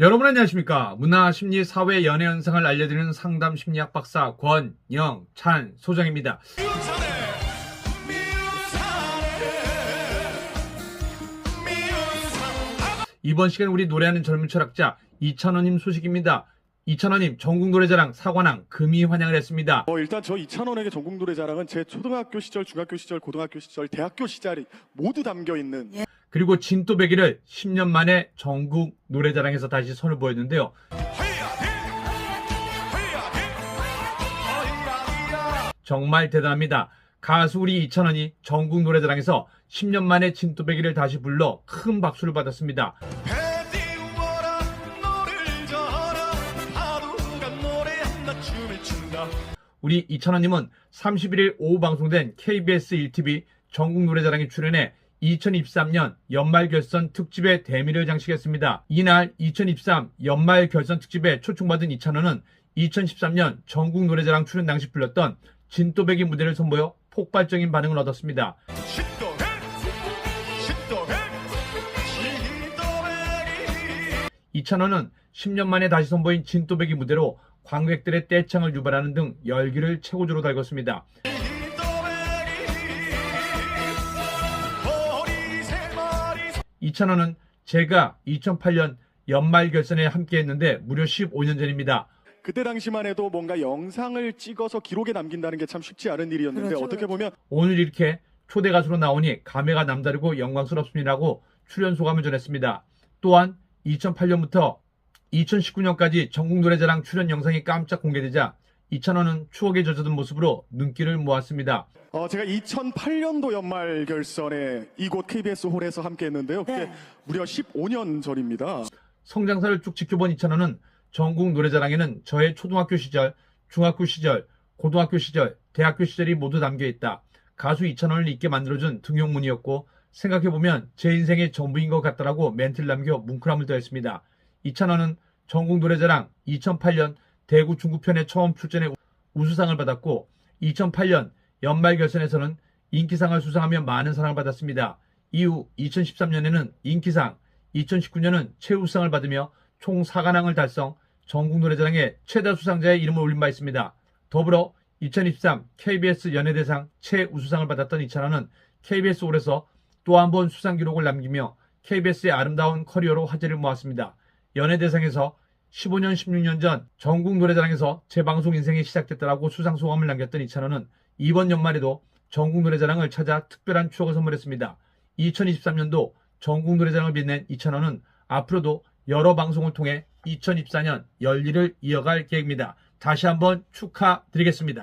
여러분 안녕하십니까? 문화, 심리, 사회, 연애 현상을 알려드리는 상담 심리학 박사 권영찬 소장입니다. 이번 시간 우리 노래하는 젊은 철학자 이찬원님 소식입니다. 이찬원님 전국 노래자랑 사관왕 금이 환영을 했습니다. 어, 일단 저 이찬원에게 전국 노래자랑은 제 초등학교 시절, 중학교 시절, 고등학교 시절, 대학교 시절이 모두 담겨 있는 그리고 진또배기를 10년 만에 전국 노래자랑에서 다시 선을 보였는데요. 정말 대단합니다. 가수 우리 이찬원이 전국 노래자랑에서 10년 만에 진또배기를 다시 불러 큰 박수를 받았습니다. 우리 이찬원님은 31일 오후 방송된 KBS 1TV 전국 노래자랑에 출연해 2023년 연말 결선 특집의 대미를 장식했습니다. 이날 2023 연말 결선 특집에 초청받은 이찬원은 2013년 전국 노래자랑 출연 당시 불렀던 진또배기 무대를 선보여 폭발적인 반응을 얻었습니다. 이찬원은 10년 만에 다시 선보인 진또배기 무대로 관객들의 떼창을 유발하는 등 열기를 최고조로 달궜습니다. 이찬원은 제가 2008년 연말 결선에 함께 했는데 무려 15년 전입니다. 그때 당시만 해도 뭔가 영상을 찍어서 기록에 남긴다는 게 참 쉽지 않은 일이었는데 그렇죠, 어떻게 보면 오늘 이렇게 초대 가수로 나오니 감회가 남다르고 영광스럽습니다라고 출연 소감을 전했습니다. 또한 2008년부터 2019년까지 전국 노래자랑 출연 영상이 깜짝 공개되자 이찬원은 추억에 젖어든 모습으로 눈길을 모았습니다. 어, 제가 2008년도 연말 결선에 이곳 KBS 홀에서 함께 했는데요. 그게 네. 무려 15년 전입니다. 성장사를 쭉 지켜본 이찬원은 전국 노래자랑에는 저의 초등학교 시절, 중학교 시절, 고등학교 시절, 대학교 시절이 모두 담겨 있다. 가수 이찬원을 잊게 만들어준 등용문이었고 생각해보면 제 인생의 전부인 것 같다라고 멘트를 남겨 뭉클함을 더했습니다. 이찬원은 전국 노래자랑 2008년 대구 중국편에 처음 출전해 우수상을 받았고 2008년 연말 결선에서는 인기상을 수상하며 많은 사랑을 받았습니다. 이후 2013년에는 인기상, 2019년은 최우수상을 받으며 총 4관왕을 달성, 전국 노래자랑의 최다 수상자의 이름을 올린 바 있습니다. 더불어 2023 KBS 연예대상 최우수상을 받았던 이찬원은 KBS 홀에서 또 한 번 수상 기록을 남기며 KBS의 아름다운 커리어로 화제를 모았습니다. 연예대상에서 15년, 16년 전 전국 노래자랑에서 제 방송 인생이 시작됐다라고 수상 소감을 남겼던 이찬원은 이번 연말에도 전국 노래자랑을 찾아 특별한 추억을 선물했습니다. 2023년도 전국 노래자랑을 빛낸 이찬원은 앞으로도 여러 방송을 통해 2024년 열일을 이어갈 계획입니다. 다시 한번 축하드리겠습니다.